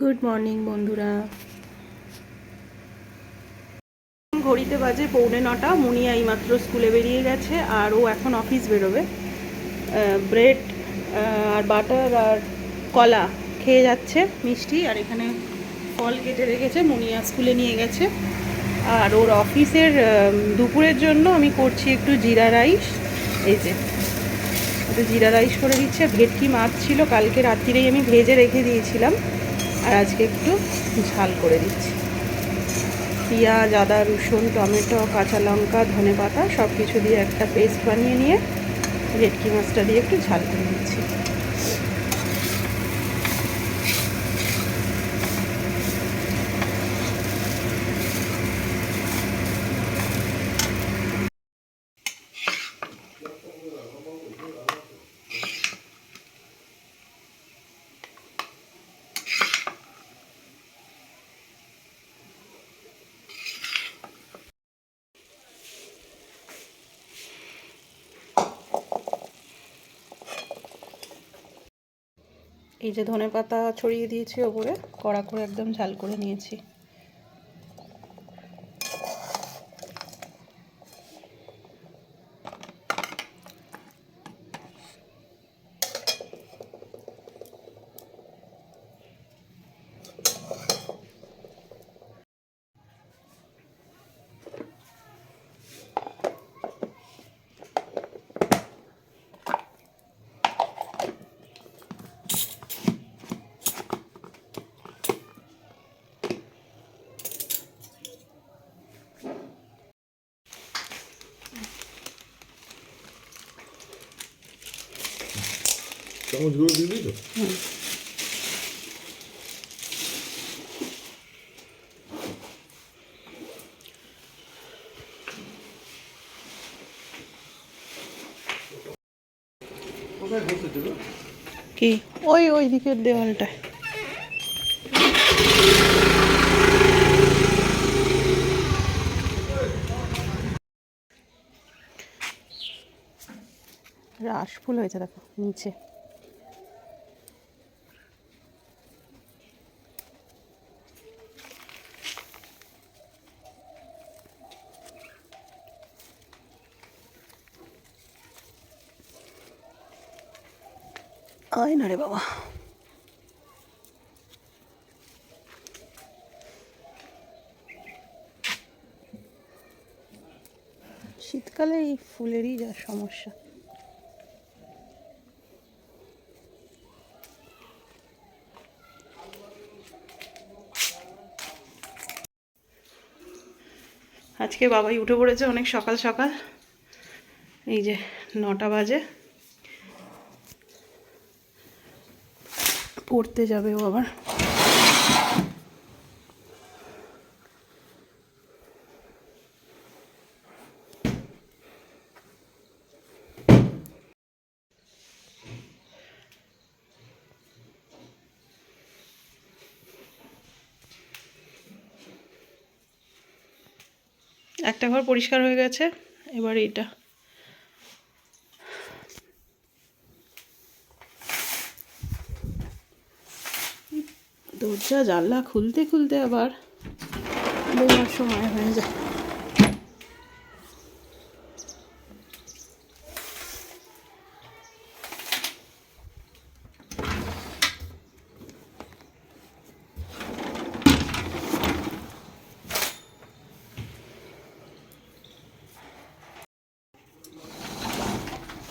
Good morning বন্ধুরা। ঘড়িতে বাজে পৌনে নটা মুনিয়া এইমাত্র স্কুলে বেরিয়ে গেছে আর ও এখন অফিস বেরোবে। ব্রেড আর বাটার আর কলা খেয়ে যাচ্ছে মিষ্টি, আর এখানে ফল কেটে রেখেছে, মুনিয়া স্কুলে নিয়ে গেছে। আর ওর অফিসের দুপুরের জন্য আমি করছি একটু জিরা রাইস। এই যে জিরা রাইস করে দিচ্ছে। ভেটকি মাছ ছিল, কালকে রাত্রিরেই আমি ভেজে রেখে দিয়েছিলাম। আর আজকে একটু ঝাল করে দিচ্ছি। পেঁয়াজ, আদা, রসুন, টমেটো, কাঁচা লঙ্কা, ধনে পাতা সব কিছু দিয়ে একটা পেস্ট বানিয়ে নিয়ে ভেটকি মাছটা দিয়ে একটু ঝাল করে দিচ্ছি। এই যে ধনে পাতা ছড়িয়ে দিয়েছি ওপরে কড়া করে একদম ঝাল করে নিয়েছি। চামচগুলো দিবি তো? কি? ওই ওই দিকের দেওয়ালটায় রাস ফুল হয়েছে দেখো নিচে। আয় না রে বাবা। শীতকালে এই ফুলেরই যা সমস্যা। আজকে বাবাই উঠে পড়েছে অনেক সকাল সকাল। এই যে নটা বাজে। পড়তে যাবে ও আবার। একটা ঘর পরিষ্কার হয়ে গেছে এবার এইটা। দরজা, জানলা খুলতে খুলতে আবার বেরোবার সময় হয়ে যায়।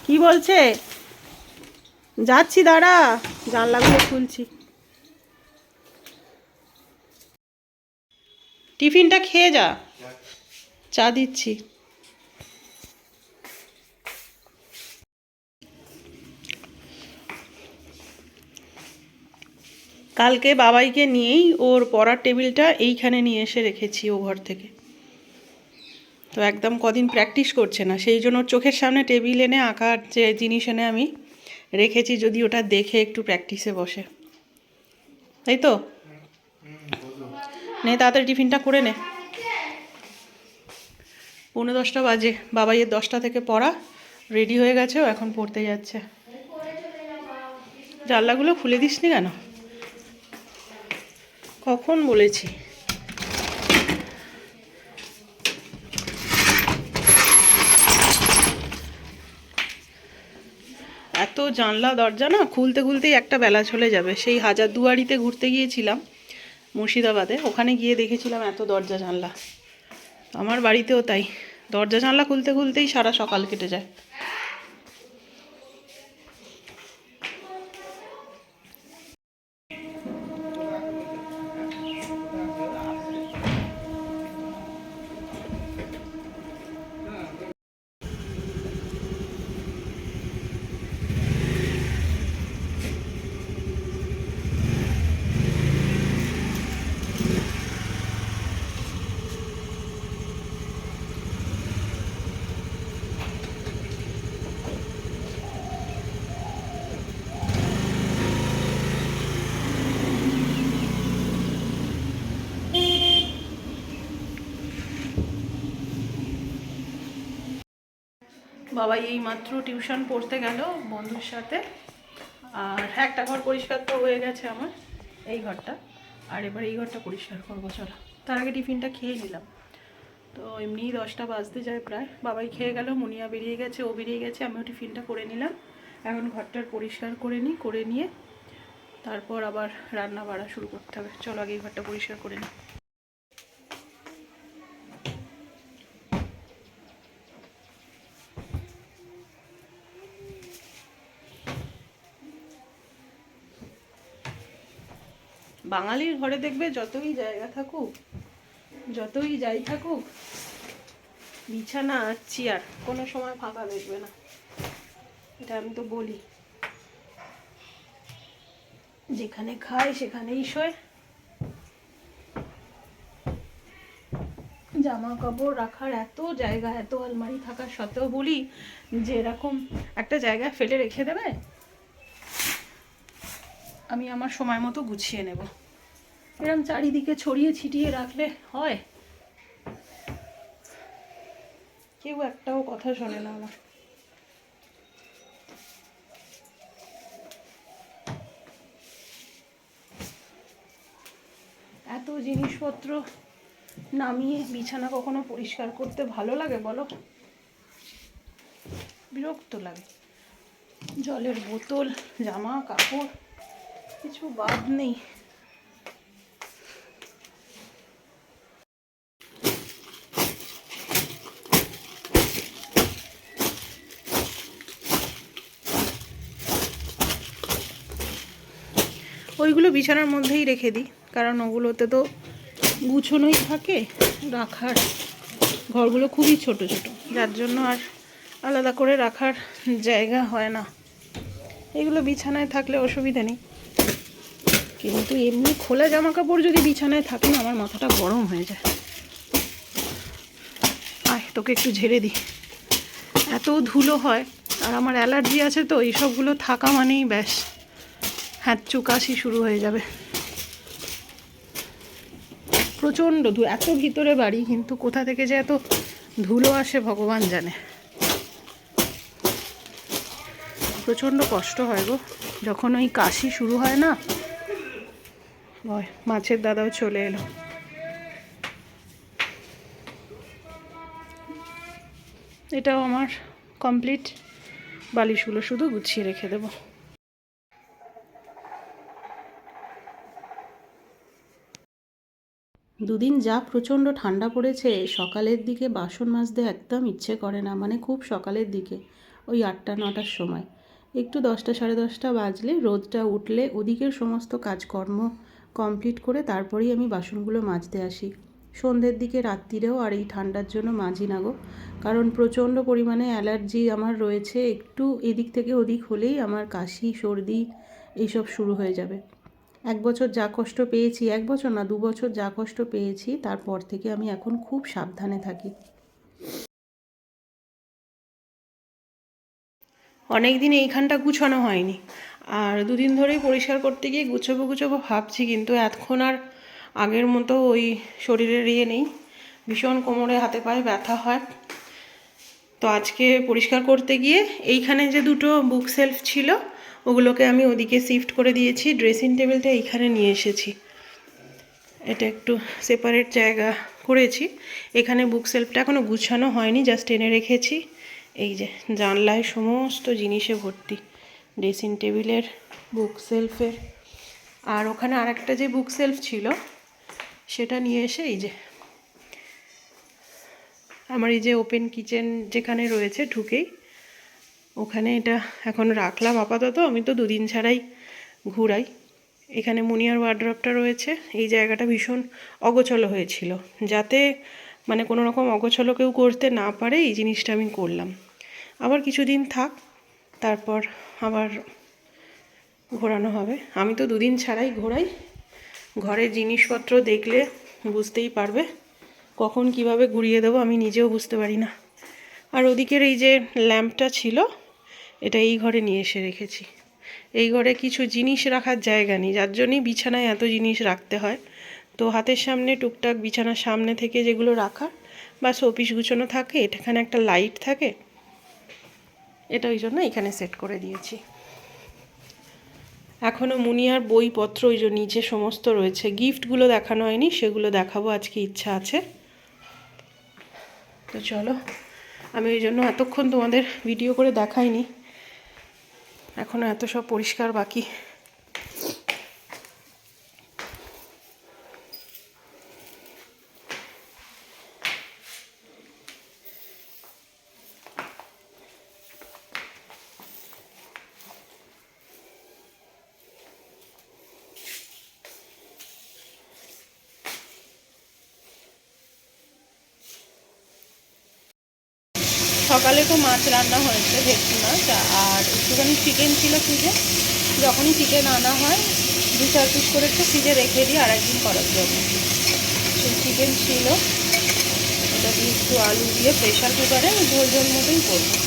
কি বলছে? যাচ্ছি, দাঁড়া। জানলাগুলো খুলছি। টিফিনটা খেয়ে যা। চা দিচ্ছি। কালকে বাবাইকে নিয়েই ওর পড়ার টেবিলটা এইখানে নিয়ে এসে রেখেছি ও ঘর থেকে। তো একদম কদিন প্র্যাকটিস করছে না, সেই জন্য চোখের সামনে টেবিল এনে আঁকার যে জিনিস এনে আমি রেখেছি, যদি ওটা দেখে একটু প্র্যাকটিসে বসে। তাই তো? নে, তাড়াতাড়ি টিফিনটা করে নে। পৌনে দশটা বাজে। বাবাইয়ের দশটা থেকে পড়া রেডি হয়ে গেছে, ও এখন পড়তে যাচ্ছে। জানলাগুলো খুলে দিস নি কেন? কখন বলেছি? এত জানলা দরজা না, খুলতে খুলতেই একটা বেলা চলে যাবে। সেই হাজারদুয়ারিতে ঘুরতে গিয়েছিলাম। মুর্শিদাবাদে। ওখানে গিয়ে দেখেছিলাম এত দরজা জানলা। আমার বাড়িতেও তাই। দরজা জানলা খুলতে খুলতেই সারা সকাল কেটে যায়। বাবা এই মাত্র টিউশন পড়তে গেল বন্ধুর সাথে। আর একটা ঘর পরিষ্কার তো হয়ে গেছে আমার, এই ঘরটা। আর এবার এই ঘরটা পরিষ্কার করব, চলো। তার আগে টিফিনটা খেয়ে নিলাম। তো এমনিই দশটা বাজতে যায় প্রায়। বাবাই খেয়ে গেল, মুনিয়া বেরিয়ে গেছে, ও বেরিয়ে গেছে, আমিও টিফিনটা করে নিলাম। এখন ঘরটার পরিষ্কার করে নিই, করে নিয়ে তারপর আবার রান্না বাড়া শুরু করতে হবে। চলো আগে এই ঘরটা পরিষ্কার করে নিই। বাঙালির ঘরে দেখবে যতই জায়গা থাকুক, যতই যাই থাকুক, বিছানা আর চেয়ার কোনো সময় ফাঁকা দেখবে না। এটা আমি তো বলি। যেখানে খায় সেখানেই শোয়। জামা কাপড় রাখার এত জায়গা, এত আলমারি থাকার সত্ত্বেও বলি যে এরকম একটা জায়গায় ফেলে রেখে দেবে আমি আমার সময় মতো গুছিয়ে নেব। এরকম চারিদিকে ছড়িয়ে ছিটিয়ে রাখলে হয়। কেউ একটাও কথা শোনে না আমার। এত জিনিসপত্র নামিয়ে বিছানা কখনো পরিষ্কার করতে ভালো লাগে বলো? বিরক্ত লাগে। জলের বোতল, জামা, কাপড়। কিছু বাদ নেই। ওইগুলো বিছানার মধ্যেই রেখে দিই, কারণ ওগুলোতে তো গুছোনোই থাকে। রাখার ঘরগুলো খুবই ছোট ছোট, যার জন্য আর আলাদা করে রাখার জায়গা হয় না। এগুলো বিছানায় থাকলে অসুবিধা নেই। কিন্তু এমনি খোলা জামা কাপড় যদি বিছানায় থাকে না, আমার মাথাটা গরম হয়ে যায়। আয়, তোকে একটু ঝেড়ে দিই। এত ধুলো হয়, আর আমার অ্যালার্জি আছে তো, এইসবগুলো থাকা মানেই ব্যাস। হ্যাঁ চুকাশি শুরু হয়ে যাবে। প্রচণ্ড ধু এত ভিতরে বাড়ি, কিন্তু কোথা থেকে যে এত ধুলো আসে ভগবান জানে। প্রচণ্ড কষ্ট হয় গো, যখন ওই কাশি শুরু হয় না মাছের দাদাও চলে এলো। এটাও আমার কমপ্লিট বালিশগুলো শুধু গুছিয়ে রেখে দেবো। দুদিন যা প্রচণ্ড ঠান্ডা পড়েছে, সকালের দিকে বাসন মাজতে একদম ইচ্ছে করে না মানে খুব সকালের দিকে, ওই আটটা, নটার সময়। একটু দশটা, সাড়ে দশটা বাজলে রোদটা উঠলে ওদিকের সমস্ত কাজকর্ম কমপ্লিট করে তারপরেই আমি বাসনগুলো মাজতে আসি। সন্ধ্যের দিকে রাত্রিরেও আর এই ঠান্ডার জন্য মাজি না গো। কারণ প্রচণ্ড পরিমাণে অ্যালার্জি আমার রয়েছে, একটু এদিক থেকে ওদিক হলেই আমার কাশি, সর্দি এইসব শুরু হয়ে যাবে। এক বছর যা কষ্ট পেয়েছি, এক বছর না, দু বছর যা কষ্ট পেয়েছি, তারপর থেকে আমি এখন খুব সাবধানে থাকি। অনেক দিন এইখানটা গুছানো হয়নি। আর দুদিন ধরেই পরিষ্কার করতে গিয়ে গুছোবো গুছোবো ভাবছি, কিন্তু এতক্ষণ আর আগের মতো ওই শরীরের ইয়ে নেই। ভীষণ কোমরে হাতে পায়ে ব্যথা হয়। তো আজকে পরিষ্কার করতে গিয়ে এইখানে যে দুটো বুক সেলফ ছিল, ওগুলোকে আমি ওদিকে শিফট করে দিয়েছি ড্রেসিং টেবিলটা এইখানে নিয়ে এসেছি। এটা একটু সেপারেট জায়গা করেছি। এখানে বুক সেলফটা এখনও গুছানো হয়নি জাস্ট এনে রেখেছি। এই যে জানলায় সমস্ত জিনিসে ভর্তি। ড্রেসিং টেবিলের বুক সেলফের। আর ওখানে আরেকটা যে বুক সেলফ ছিল, সেটা নিয়ে এসে এই যে আমার এই যে ওপেন কিচেন যেখানে রয়েছে ঢুকেই, ওখানে এটা এখন রাখলাম আপাতত। আমি তো দুদিন ছাড়াই ঘুরাই। এখানে মুনিয়ার ওয়ার্ড্রপটা রয়েছে। এই জায়গাটা ভীষণ অগোছলো হয়েছিল। যাতে মানে কোনো রকম অগোছলো কেউ করতে না পারে, এই জিনিসটা আমি করলাম। আবার কিছুদিন থাক, তারপর আবার ঘোরানো হবে। আমি তো দুদিন ছাড়াই ঘোরাই। ঘরের জিনিসপত্র দেখলে বুঝতেই পারবে কখন কীভাবে ঘুরিয়ে দেবো, আমি নিজেও বুঝতে পারি না। আর ওদিকের এই যে ল্যাম্পটা ছিল, এটা এই ঘরে নিয়ে এসে রেখেছি। এই ঘরে কিছু জিনিস রাখার জায়গা নেই, যার জন্যই বিছানায় এত জিনিস রাখতে হয়। তো হাতের সামনে টুকটাক বিছানার সামনে থেকে যেগুলো রাখা বা শোপিস গুছানো থাকে এখানে একটা লাইট থাকে। এটা ওই জন্য এখানে সেট করে দিয়েছি। এখনও মুনিয়ার বইপত্র ওই যে নিচে সমস্ত রয়েছে। গিফটগুলো দেখানো হয়নি, সেগুলো দেখাবো, আজকে ইচ্ছা আছে। তো চলো, আমি ওই জন্য এতক্ষণ তোমাদের ভিডিও করে দেখাইনি। এখনও এত সব পরিষ্কার বাকি। সকালে তো মাছ রান্না হয়েছে, ভেটকি মাছ, আর একটুখানি চিকেন ছিল ফ্রিজে। যখনই চিকেন আনা হয়, দু চার পিস করে একটু ফ্রিজে রেখে দিই আর একদিন করার জন্য। সেই চিকেন ছিল। ওটা দিয়ে একটু আলু দিয়ে প্রেশার কুকারে ঝোল ঝোল মতোই করব।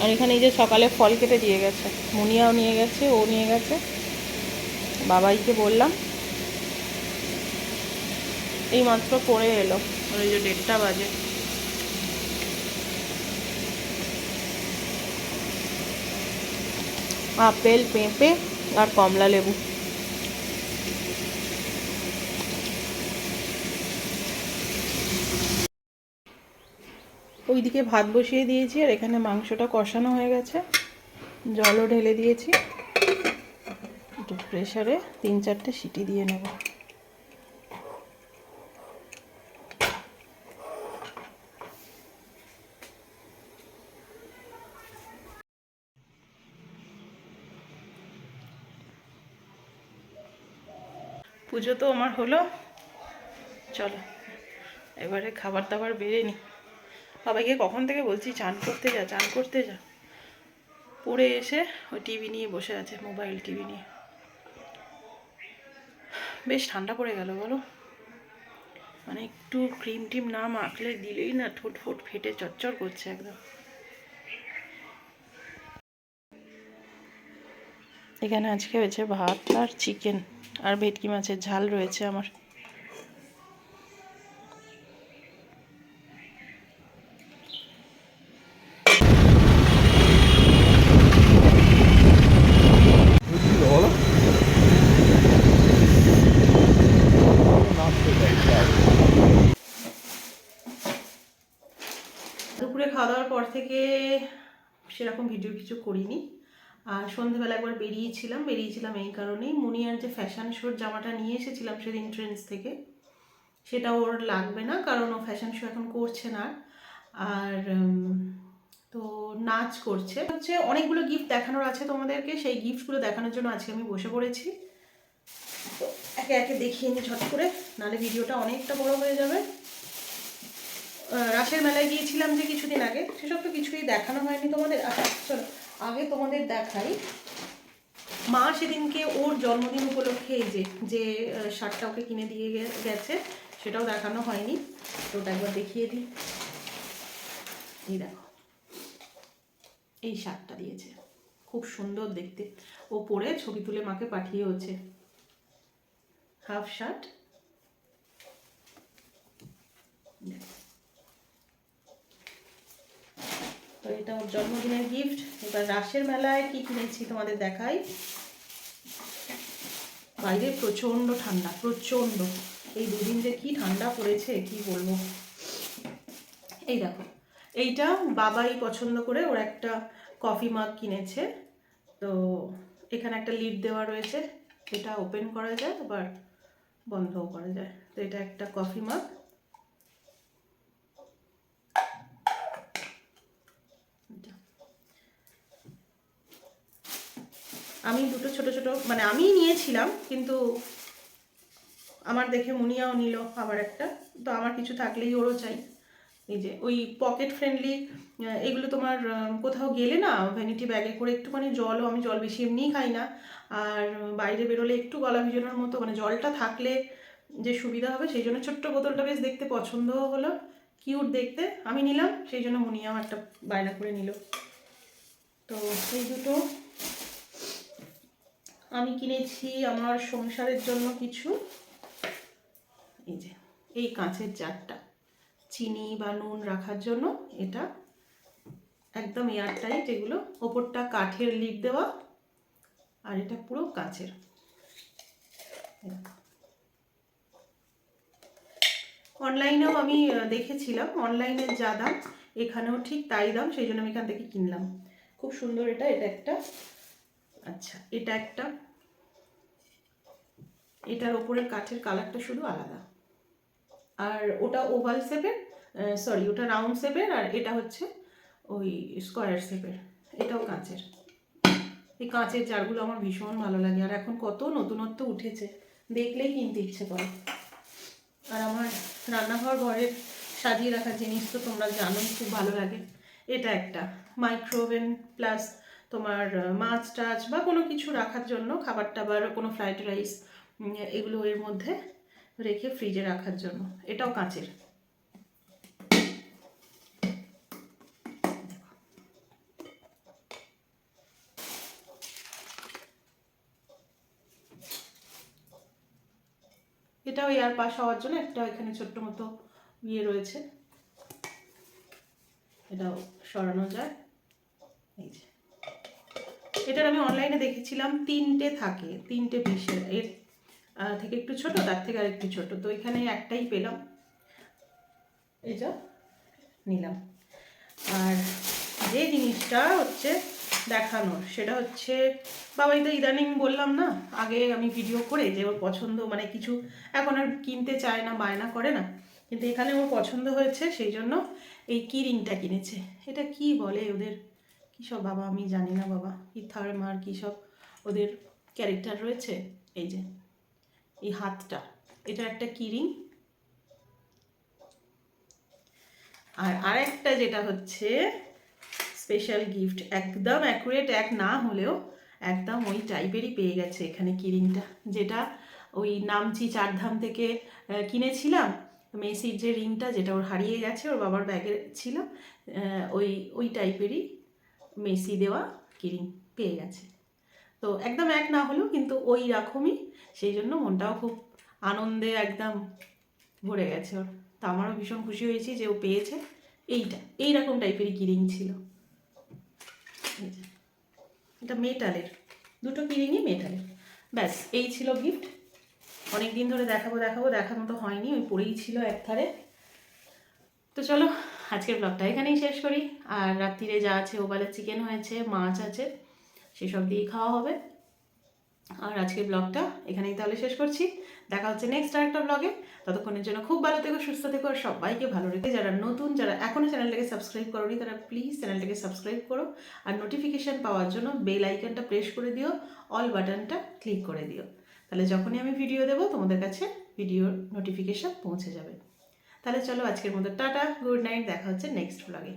আর এখানে এই যে সকালে ফল কেটে দিয়ে গেছে। মুনিয়াও নিয়ে গেছে, ও নিয়ে গেছে। বাবাইকে বললাম। এই মাত্র পড়ে এলো। ওই যে দেড়টা বাজে। আপেল, পেঁপে আর কমলা লেবু। ওইদিকে ভাত বসিয়ে দিয়েছি আর এখানে মাংসটা কষানো হয়ে গেছে। জলও ঢেলে দিয়েছি। একটু প্রেশারে তিন চারটে সিটি দিয়ে নেব। পুজো তো আমার হলো। চলো, এবারে খাবার দাবার বেড়ে নি। বাবাকে কখন থেকে বলছি, চান করতে যা, চান করতে যা। পড়ে এসে ওই টিভি নিয়ে বসে আছে মোবাইল টিভি নিয়ে। বেশ ঠান্ডা পড়ে গেল, বলো। মানে একটু ক্রিম টিম না মাখলে দিলেই না ঠোঁট ফোট ফেটে চচ্চর করছে একদম। এখানে আজকে হয়েছে ভাত আর চিকেন আর ভেটকি মাছের ঝাল রয়েছে আমার বুঝলি বলো দুপুরে খাওয়া দাওয়ার পর থেকে সেরকম ভিডিও কিছু করিনি। আর সন্ধেবেলা একবার বেরিয়েছিলাম বেরিয়েছিলাম এই কারণেই। মুনিয়ার যে ফ্যাশন শোর জামাটা নিয়ে এসেছিলাম সেদিন ট্রেন্ডস থেকে, সেটা ওর লাগবে না, কারণ ও ফ্যাশন শো এখন করছে না। আর তো নাচ করছে। হচ্ছে অনেকগুলো গিফট দেখানোর আছে তোমাদেরকে, সেই গিফটগুলো দেখানোর জন্য আজকে আমি বসে পড়েছি। তো একে একে দেখিয়ে নিই ঝট করে, নাহলে ভিডিওটা অনেকটা বড় হয়ে যাবে। রাসের মেলায় গিয়েছিলাম যে কিছুদিন আগে, সেসব তো কিছুই দেখানো হয়নি তোমাদের। আচ্ছা চলো, আগে তোমাদের দেখাই। মা সেদিনকে ওর জন্মদিন উপলক্ষে এই যে যে শার্টটা ওকে কিনে দিয়ে গেছে, সেটাও দেখানো হয়নি। তো ওটা একবার দেখিয়ে দিই। এই দেখো, এই শার্টটা দিয়েছে। খুব সুন্দর দেখতে। ও পরে ছবি তুলে মাকে পাঠিয়ে হচ্ছে হাফ শার্ট। দেখো এটা ওর জন্মদিনের গিফট এবার রাসের মেলায় কি কিনেছি তোমাদের দেখাই? বাইরে প্রচণ্ড ঠান্ডা, প্রচণ্ড। এই দুদিন যে কি ঠান্ডা পড়েছে, কি বলব? এই দেখো, এইটা বাবাই পছন্দ করে ওর একটা কফি মাগ কিনেছে। তো এখানে একটা লিড দেওয়া রয়েছে, এটা ওপেন করা যায়, আবার বন্ধও করা যায়। তো এটা একটা কফি মাগ আমি দুটো ছোট ছোট মানে আমিই নিয়েছিলাম, কিন্তু আমার দেখে মুনিয়াও নিল আবার একটা। তো আমার কিছু থাকলেই ওরও চাই। এই যে ওই পকেট ফ্রেন্ডলি এগুলো তোমার কোথাও গেলে না ভ্যানিটি ব্যাগে করে একটুখানি জলও, আমি জল বেশি এমনিই খাই না। আর বাইরে বেরোলে একটু গলা ভিজানোর মতো মানে জলটা থাকলে যে সুবিধা হবে, সেই জন্য ছোট্ট বোতলটা বেশ দেখতে পছন্দও হলো কিউট দেখতে। আমি নিলাম, সেই জন্য মুনিয়াও একটা বায়না করে নিল। তো এই দুটো। আমি কিনেছি আমার সংসারের জন্য কিছু। এই যে, এই কাঁচের জারটা। চিনি বা নুন রাখার জন্য এটা একদম এয়ারটাইট, এগুলো ওপরটা কাঠের লিড দেওয়া, আর এটা পুরো কাঁচের। অনলাইনেও আমি দেখেছিলাম অনলাইনের যা দাম, এখানেও ঠিক তাই দাম, সেই জন্য আমি এখান থেকে কিনলাম। খুব সুন্দর এটা এটা একটা আচ্ছা এটা একটা। এটার ওপরের কাঠের কালারটা শুধু আলাদা। আর ওটা ওভাল শেপের সরি ওটা রাউন্ড শেপের আর এটা হচ্ছে ওই স্কোয়ার শেপের এটাও কাঁচের। এই কাঁচের জারগুলো আমার ভীষণ ভালো লাগে। আর এখন কত নতুনত্ব উঠেছে। দেখলেই কিনতে ইচ্ছে করে। আর আমার রান্নাঘর ঘরের সাজিয়ে রাখার জিনিস তো তোমরা জানোই, খুব ভালো লাগে। এটা একটা। মাইক্রোওভেন প্লাস তোমার মাছ টাছ বা কোনো কিছু রাখার জন্য, খাবার টাবার, কোনো ফ্রাইড রাইস এগুলো এর মধ্যে রেখে ফ্রিজে রাখার জন্য। এটাও কাঁচের। এটাও এয়ার পাস হওয়ার জন্য একটা এখানে ছোট্ট মতো ইয়ে রয়েছে। এটাও সরানো যায়। এই যে। এটার আমি অনলাইনে দেখেছিলাম, তিনটে থাকে, তিনটে পিসের এর। থেকে একটু ছোট, তার থেকে আর একটু ছোট। তো এখানে একটাই পেলাম। এটা নিলাম। আর যে জিনিসটা হচ্ছে দেখানোর, সেটা হচ্ছে, বাবাই তো ইদানিং বললাম না, আগে আমি ভিডিও করে যে ওর পছন্দ মানে কিছু এখন আর কিনতে চায় না, বায়না করে না, কিন্তু এখানে ওর পছন্দ হয়েছে, সেই জন্য এই কি রিংটা কিনেছে। এটা কি বলে ওদের? কী সব বাবা আমি জানি না বাবা, কি থার্মার কী সব ওদের ক্যারেক্টার রয়েছে? এই যে, এই হাতটা, এটা একটা কিরিং আর আরেকটা যেটা হচ্ছে স্পেশাল গিফট একদম অ্যাকুরেট এক না হলেও একদম ওই টাইপেরই পেয়ে গেছে এখানে কিরিংটা যেটা ওই নামচি চারধাম থেকে কিনেছিলাম, মেসির যে রিংটা যেটা ওর হারিয়ে গেছে, ওর বাবার ব্যাগে ছিল ওই ওই টাইপেরই মেসি দেওয়া কিরিং পেয়ে গেছে। তো একদম এক না হলেও কিন্তু ওই রকমই, সেই জন্য মনটাও খুব আনন্দে একদম ভরে গেছে ওর। তো আমারও ভীষণ খুশি হয়েছি যে ও পেয়েছে। এইটা, এই রকম টাইপেরই কিরিং ছিল। এটা মেটালের, দুটো কিরিংই মেটালের। ব্যাস, এই ছিল গিফট অনেক দিন ধরে দেখাবো দেখাবো দেখার মতো হয়নি, ওই পড়েই ছিল এক ধারে তো চলো আজকের ব্লগটা এখানেই শেষ করি। আর রাত্রিরে যা আছে ওবেলা চিকেন হয়েছে, মাছ আছে, সেসব দিয়েই খাওয়া হবে। আর আজকের ব্লগটা এখানেই তাহলে শেষ করছি। দেখা হচ্ছে নেক্সট আরেকটা ব্লগে ততক্ষণের জন্য খুব ভালো থেকো, সুস্থ থেকো, আর সবাইকে ভালো রেখে যারা নতুন, যারা এখনও চ্যানেলটাকে সাবস্ক্রাইব করোনি, তারা প্লিজ চ্যানেলটাকে সাবস্ক্রাইব করো। আর নোটিফিকেশান পাওয়ার জন্য বেল আইকনটা প্রেস করে দিও অল বাটনটা ক্লিক করে দিও। তাহলে যখনই আমি ভিডিও দেবো, তোমাদের কাছে ভিডিওর নোটিফিকেশান পৌঁছে যাবে। তাহলে চলো আজকের মতো টাটা গুড নাইট দেখা হচ্ছে নেক্সট ব্লগে